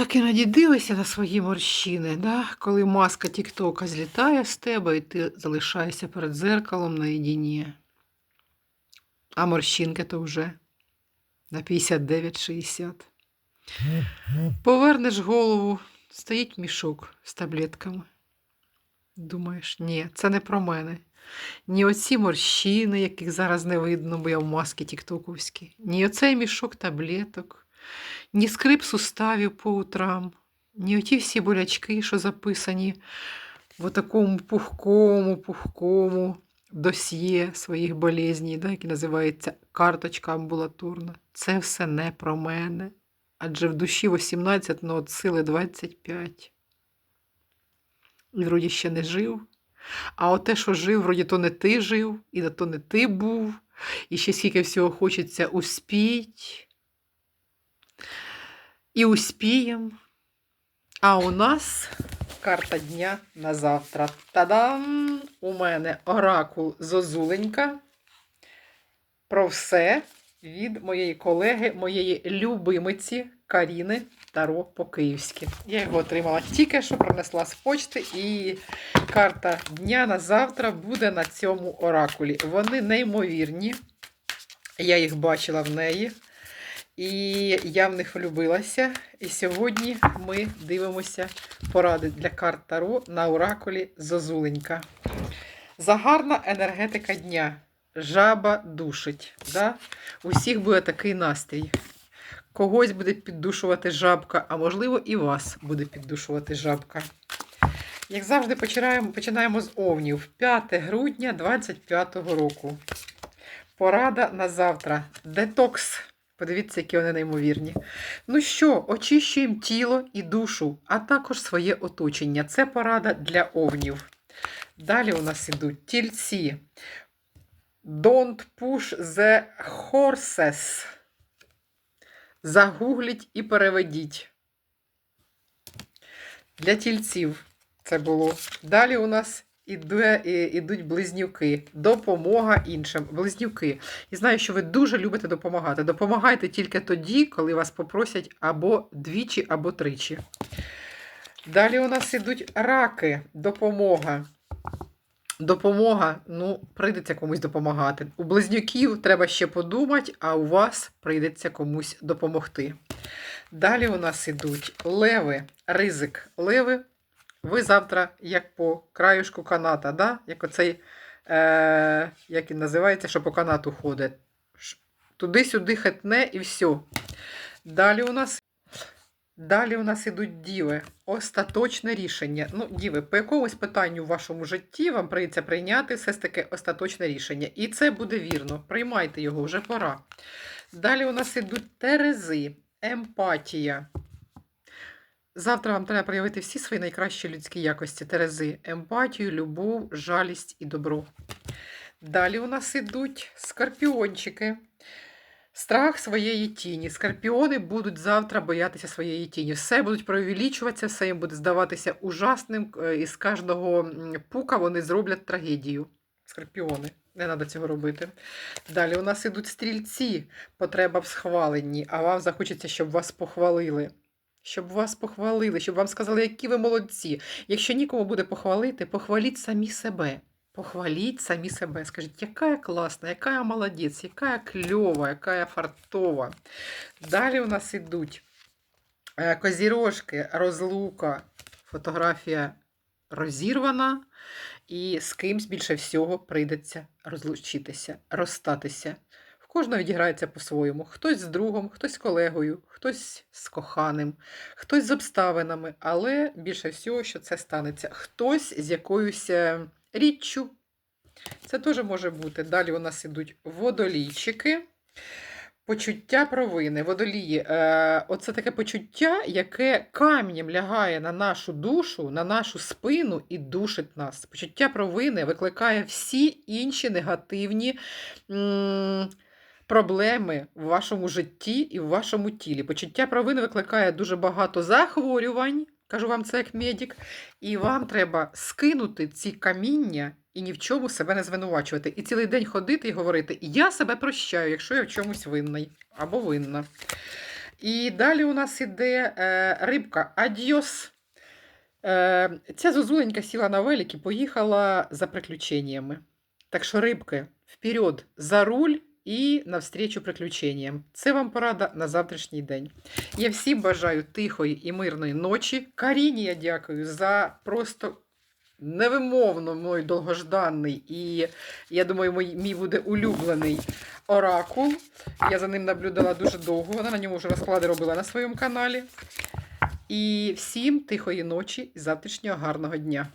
Так іноді дивишся на свої морщини, да? коли маска Тіктока злітає з тебе, і ти залишаєшся перед зеркалом наєдині. А морщинки то вже на 59-60. Повернеш голову, стоїть мішок з таблетками. Думаєш, ні, це не про мене. Ні оці морщини, яких зараз не видно, бо я в маски тіктоковській, ні оцей мішок таблеток, ні скрип суставів по утрам, ні оті всі болячки, що записані в такому пухкому, пухкому досьє своїх болезней, да, який називається карточка амбулаторна. Це все не про мене. Адже в душі 18, ну от сили 25. І вроді ще не жив. А от те, що жив, вроді то не ти жив, і то не ти був, і ще скільки всього хочеться успіть. І успієм. А у нас карта дня на завтра. Та-дам! У мене оракул Зозуленька. Про все від моєї колеги, моєї любимиці Каріни Таро по-київськи. Я його отримала тільки що принесла з почти, і карта дня на завтра буде на цьому оракулі. Вони неймовірні. Я їх бачила в неї. І я в них влюбилася. І сьогодні ми дивимося поради для карт Таро на оракулі Зозуленька. Загарна енергетика дня. Жаба душить. Да? Усіх буде такий настрій. Когось буде піддушувати жабка, а можливо, і вас буде піддушувати жабка. Як завжди, починаємо, починаємо з овнів. 5 грудня 25 року. Порада на завтра. Детокс. Подивіться, які вони неймовірні. Ну що, очищуємо тіло і душу, а також своє оточення. Це порада для овнів. Далі у нас ідуть тільці. Don't push the horses. Загугліть і переведіть. Для тільців це було. Далі у нас ідуть близнюки. Допомога іншим. Близнюки. І знаю, що ви дуже любите допомагати. Допомагайте тільки тоді, коли вас попросять або двічі, або тричі. Далі у нас ідуть раки. Допомога. Допомога, ну, прийдеться комусь допомагати. У близнюків треба ще подумати, а у вас прийдеться комусь допомогти. Далі у нас ідуть леви, ризик. Леви, ви завтра, як по краюшку каната, да? як оцей, е, як він називається, що по канату ходить. Туди-сюди хитне і все. Далі у нас Далі у нас ідуть діви. Остаточне рішення. Ну, діви, по якомусь питанню в вашому житті вам прийдеться прийняти все ж таки остаточне рішення. І це буде вірно. Приймайте його, вже пора. Далі у нас ідуть терези, емпатія. Завтра вам треба проявити всі свої найкращі людські якості. Терези, емпатію, любов, жалість і добро. Далі у нас ідуть скорпіончики. Страх своєї тіні. Скорпіони будуть завтра боятися своєї тіні. Все будуть преувеличуватися, все їм буде здаватися ужасним. е, І з кожного пука вони зроблять трагедію. Скорпіони. Не треба цього робити. Далі у нас ідуть стрільці, потреба в схваленні, а вам захочеться, щоб вас похвалили. Щоб вас похвалили, щоб вам сказали, які ви молодці. Якщо нікому буде похвалити, похваліть самі себе. Похваліть самі себе. Скажіть, яка я класна, яка я молодець, яка я кльова, яка я фартова. Далі у нас ідуть е, козірожки, розлука, фотографія розірвана, і з кимсь більше всього прийдеться розлучитися, розстатися. В кожного відіграється по-своєму. Хтось з другом, хтось з колегою, хтось з коханим, хтось з обставинами, але більше всього, що це станеться. Хтось з якоюсь е, річчю. Це теж може бути. Далі у нас ідуть водолійчики. Почуття провини. Водолії. Е, оце таке почуття, яке камнем лягає на нашу душу, на нашу спину і душить нас. Почуття провини викликає всі інші негативні м, проблеми в вашому житті і в вашому тілі. Почуття провини викликає дуже багато захворювань. Кажу вам це як медик. І вам треба скинути ці каміння і ні в чому себе не звинувачувати. І цілий день ходити і говорити: Я себе прощаю, якщо я в чомусь винний або винна. І далі у нас іде е, рибка Адіос. Е, ця зозуленька сіла на велик і поїхала за приключеннями. Так що, рибки, вперед, за руль і навстрічу приключенням. Це вам порада на завтрашній день. Я всім бажаю тихої і мирної ночі. Каріні я дякую за просто невимовно мой довгожданий і, я думаю, мій, мій буде улюблений оракул. Я за ним наблюдала дуже довго. Вона на ньому вже розклади робила на своєму каналі. І всім тихої ночі і завтрашнього гарного дня.